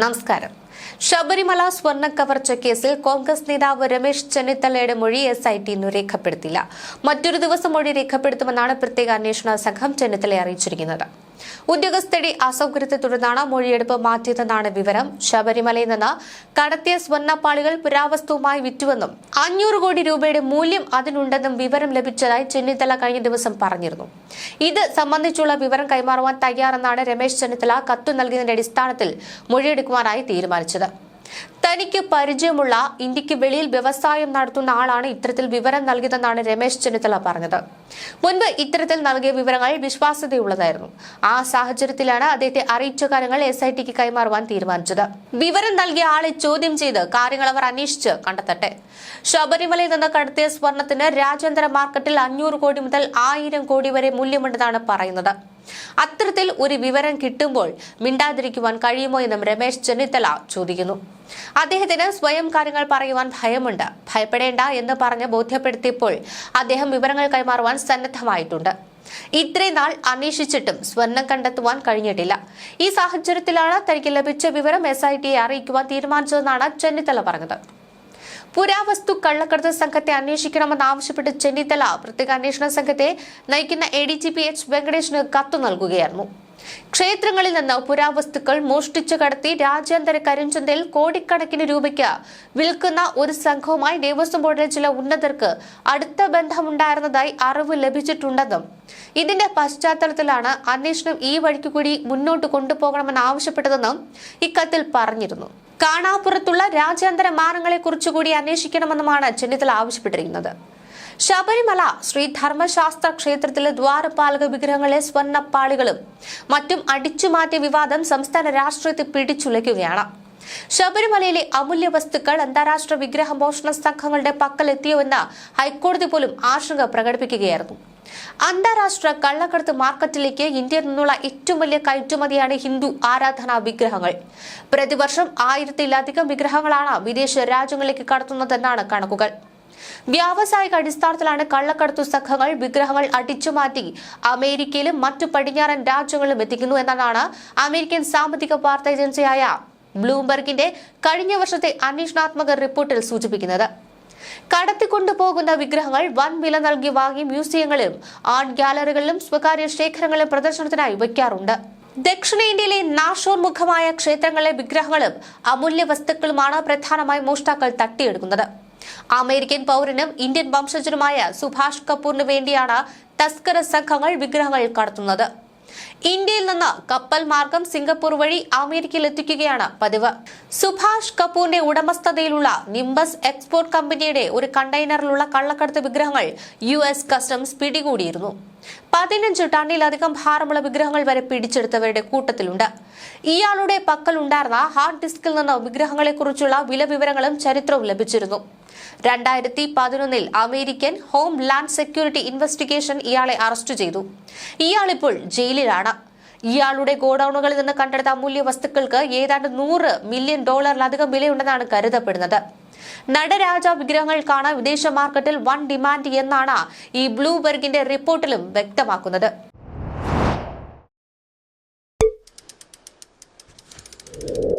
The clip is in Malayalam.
നമസ്കാരം. ശബരിമല സ്വർണ കവർച്ച കേസിൽ കോൺഗ്രസ് നേതാവ് രമേശ് ചെന്നിത്തലയുടെ മൊഴി എസ് ഐ ടി ഇന്നു രേഖപ്പെടുത്തില്ല. മറ്റൊരു ദിവസം മൊഴി രേഖപ്പെടുത്തുമെന്നാണ് പ്രത്യേക അന്വേഷണ സംഘം ചെന്നിത്തല അറിയിച്ചിരിക്കുന്നത്. ഉദ്യോഗസ്ഥരുടെ അസൗകര്യത്തെ തുടർന്നാണ് മൊഴിയെടുപ്പ് മാറ്റിയതെന്നാണ് വിവരം. ശബരിമലയിൽ നിന്ന് കടത്തിയ സ്വർണപ്പാളികൾ പുരാവസ്തുവുമായി വിറ്റുവെന്നും അഞ്ഞൂറ് കോടി രൂപയുടെ മൂല്യം അതിനുണ്ടെന്നും വിവരം ലഭിച്ചതായി ചെന്നിത്തല കഴിഞ്ഞ ദിവസം പറഞ്ഞിരുന്നു. ഇത് സംബന്ധിച്ചുള്ള വിവരം കൈമാറുവാൻ തയ്യാറെന്നാണ് രമേശ് ചെന്നിത്തല കത്തു നൽകിയതിന്റെ അടിസ്ഥാനത്തിൽ മൊഴിയെടുക്കുവാനായി തീരുമാനിച്ചത്. തനിക്ക് പരിചയമുള്ള ഇന്ത്യയ്ക്ക് വെളിയിൽ വ്യവസായം നടത്തുന്ന ആളാണ് ഇത്തരത്തിൽ വിവരം നൽകിയതെന്നാണ് രമേശ് ചെന്നിത്തല പറഞ്ഞത്. മുൻപ് ഇത്തരത്തിൽ നൽകിയ വിവരങ്ങൾ വിശ്വാസ്യതയുള്ളതായിരുന്നു. ആ സാഹചര്യത്തിലാണ് അദ്ദേഹത്തെ അറിയിച്ച കാര്യങ്ങൾ എസ് ഐ ടിക്ക് കൈമാറുവാൻ തീരുമാനിച്ചത്. വിവരം നൽകിയ ആളെ ചോദ്യം ചെയ്ത് കാര്യങ്ങൾ അവർ അന്വേഷിച്ച് കണ്ടെത്തട്ടെ. ശബരിമലയിൽ നിന്ന് കടത്തിയ സ്വർണത്തിന് രാജ്യാന്തര മാർക്കറ്റിൽ അഞ്ഞൂറ് കോടി മുതൽ ആയിരം കോടി വരെ മൂല്യമുണ്ടെന്നാണ് പറയുന്നത്. അത്തരത്തിൽ ഒരു വിവരം കിട്ടുമ്പോൾ മിണ്ടാതിരിക്കുവാൻ കഴിയുമോ എന്നും രമേശ് ചെന്നിത്തല ചോദിക്കുന്നു. അദ്ദേഹത്തിന് സ്വയം കാര്യങ്ങൾ പറയുവാൻ ഭയമുണ്ട്. ഭയപ്പെടേണ്ട എന്ന് പറഞ്ഞ് ബോധ്യപ്പെടുത്തിയപ്പോൾ അദ്ദേഹം വിവരങ്ങൾ കൈമാറുവാൻ സന്നദ്ധമായിട്ടുണ്ട്. ഇത്രയും നാൾ അന്വേഷിച്ചിട്ടും സ്വർണം കണ്ടെത്തുവാൻ കഴിഞ്ഞിട്ടില്ല. ഈ സാഹചര്യത്തിലാണ് തനിക്ക് ലഭിച്ച വിവരം എസ് ഐ ടിയെ അറിയിക്കുവാൻ തീരുമാനിച്ചതെന്നാണ് ചെന്നിത്തല പറഞ്ഞത്. പുരാവസ്തു കള്ളക്കടത്ത് സംഘത്തെ അന്വേഷിക്കണമെന്ന് ആവശ്യപ്പെട്ട് ചെന്നിത്തല പ്രത്യേക അന്വേഷണ സംഘത്തെ നയിക്കുന്ന A D G P H വെങ്കടേഷിന് കത്തു നൽകുകയായിരുന്നു. ക്ഷേത്രങ്ങളിൽ നിന്ന് പുരാവസ്തുക്കൾ മോഷ്ടിച്ചു കടത്തി രാജ്യാന്തര കരിഞ്ചന്തയിൽ കോടിക്കണക്കിന് രൂപയ്ക്ക് വിൽക്കുന്ന ഒരു സംഘവുമായി ദേവസ്വം ബോർഡിലെ ചില ഉന്നതർക്ക് അടുത്ത ബന്ധമുണ്ടായിരുന്നതായി അറിവ് ലഭിച്ചിട്ടുണ്ടെന്നും ഇതിന്റെ പശ്ചാത്തലത്തിലാണ് അന്വേഷണം ഈ വഴിക്ക് കൂടി മുന്നോട്ട് കൊണ്ടുപോകണമെന്ന് ആവശ്യപ്പെട്ടതെന്നും ഇക്കത്തിൽ പറഞ്ഞിരുന്നു. കാണാപ്പുറത്തുള്ള രാജ്യാന്തര മാനങ്ങളെ കുറിച്ചുകൂടി അന്വേഷിക്കണമെന്നുമാണ് ചെന്നിത്തല ആവശ്യപ്പെട്ടിരിക്കുന്നത്. ശബരിമല ശ്രീ ധർമ്മശാസ്ത്ര ക്ഷേത്രത്തിലെ ദ്വാരപാലക വിഗ്രഹങ്ങളെ സ്വർണപ്പാളികളും മറ്റും അടിച്ചുമാറ്റിയ വിവാദം സംസ്ഥാന രാഷ്ട്രീയത്തെ പിടിച്ചുലയ്ക്കുകയാണ്. ശബരിമലയിലെ അമൂല്യ വസ്തുക്കൾ അന്താരാഷ്ട്ര വിഗ്രഹ മോഷണ സംഘങ്ങളുടെ പക്കലെത്തിയോയെന്ന് ഹൈക്കോടതി പോലും ആശങ്ക പ്രകടിപ്പിക്കുകയായിരുന്നു. അന്താരാഷ്ട്ര കള്ളക്കടത്ത് മാർക്കറ്റിലേക്ക് ഇന്ത്യയിൽ നിന്നുള്ള ഏറ്റവും വലിയ കയറ്റുമതിയാണ് ഹിന്ദു ആരാധനാ വിഗ്രഹങ്ങൾ. പ്രതിവർഷം ആയിരത്തിലധികം വിഗ്രഹങ്ങളാണ് വിദേശ രാജ്യങ്ങളിലേക്ക് കടത്തുന്നതെന്നാണ് കണക്കുകൾ. വ്യാവസായിക അടിസ്ഥാനത്തിലാണ് കള്ളക്കടത്തു സംഘങ്ങൾ വിഗ്രഹങ്ങൾ അടിച്ചുമാറ്റി അമേരിക്കയിലും മറ്റു പടിഞ്ഞാറൻ രാജ്യങ്ങളിലും എത്തിക്കുന്നു എന്നതാണ് അമേരിക്കൻ സാമ്പത്തിക വാർത്താ ഏജൻസിയായ ബ്ലൂംബർഗിന്റെ കഴിഞ്ഞ വർഷത്തെ അന്വേഷണാത്മക റിപ്പോർട്ടിൽ സൂചിപ്പിക്കുന്നത്. കടത്തിക്കൊണ്ടുപോകുന്ന വിഗ്രഹങ്ങൾ വൻ വില നൽകി വാങ്ങി മ്യൂസിയങ്ങളിലും ആർട്ട് ഗ്യാലറികളിലും സ്വകാര്യ ശേഖരങ്ങളിലും പ്രദർശനത്തിനായി വയ്ക്കാറുണ്ട്. ദക്ഷിണേന്ത്യയിലെ നാശോന്മുഖമായ ക്ഷേത്രങ്ങളിലെ വിഗ്രഹങ്ങളും അമൂല്യ വസ്തുക്കളുമാണ് പ്രധാനമായും മോഷ്ടാക്കൾ തട്ടിയെടുക്കുന്നത്. അമേരിക്കൻ പൗരനും ഇന്ത്യൻ വംശജനുമായ സുഭാഷ് കപൂറിന് വേണ്ടിയാണ് തസ്കര സംഘങ്ങൾ വിഗ്രഹങ്ങൾ കടത്തുന്നത്. ഇന്ത്യയിൽ നിന്ന് കപ്പൽ മാർഗം സിംഗപ്പൂർ വഴി അമേരിക്കയിൽ എത്തിക്കുകയാണ് പതിവ്. സുഭാഷ് കപൂറിന്റെ ഉടമസ്ഥതയിലുള്ള നിംബസ് എക്സ്പോർട്ട് കമ്പനിയുടെ ഒരു കണ്ടെയ്നറിലുള്ള കള്ളക്കടത്ത് വിഗ്രഹങ്ങൾ യു എസ് കസ്റ്റംസ് പിടികൂടിയിരുന്നു. പതിനഞ്ച് ടണ്ണിലധികം ഭാരമുള്ള വിഗ്രഹങ്ങൾ വരെ പിടിച്ചെടുത്തവരുടെ കൂട്ടത്തിലുണ്ട്. ഇയാളുടെ പക്കൽ ഉണ്ടായിരുന്ന ഹാർഡ് ഡിസ്കിൽ നിന്ന് വിഗ്രഹങ്ങളെക്കുറിച്ചുള്ള വില വിവരങ്ങളും ചരിത്രവും ലഭിച്ചിരുന്നു. രണ്ടായിരത്തി പതിനൊന്നിൽ American homeland security investigation ഇയാളെ അറസ്റ്റ് ചെയ്തു. ഇയാളിപ്പോൾ ജയിലിലാണ്. ഇയാളുടെ ഗോഡൌണുകളിൽ നിന്ന് കണ്ടെടുത്ത അമൂല്യ വസ്തുക്കൾക്ക് ഏതാണ്ട് നൂറ് മില്യൺ ഡോളറിലധികം വിലയുണ്ടെന്നാണ് കരുതപ്പെടുന്നത്. നടരാജ വിഗ്രഹങ്ങൾക്കാണ് വിദേശ മാർക്കറ്റിൽ വൺ ഡിമാൻഡ് എന്നാണ് ഈ ബ്ലൂബെർഗിന്റെ റിപ്പോർട്ടിലും വ്യക്തമാക്കുന്നത്. you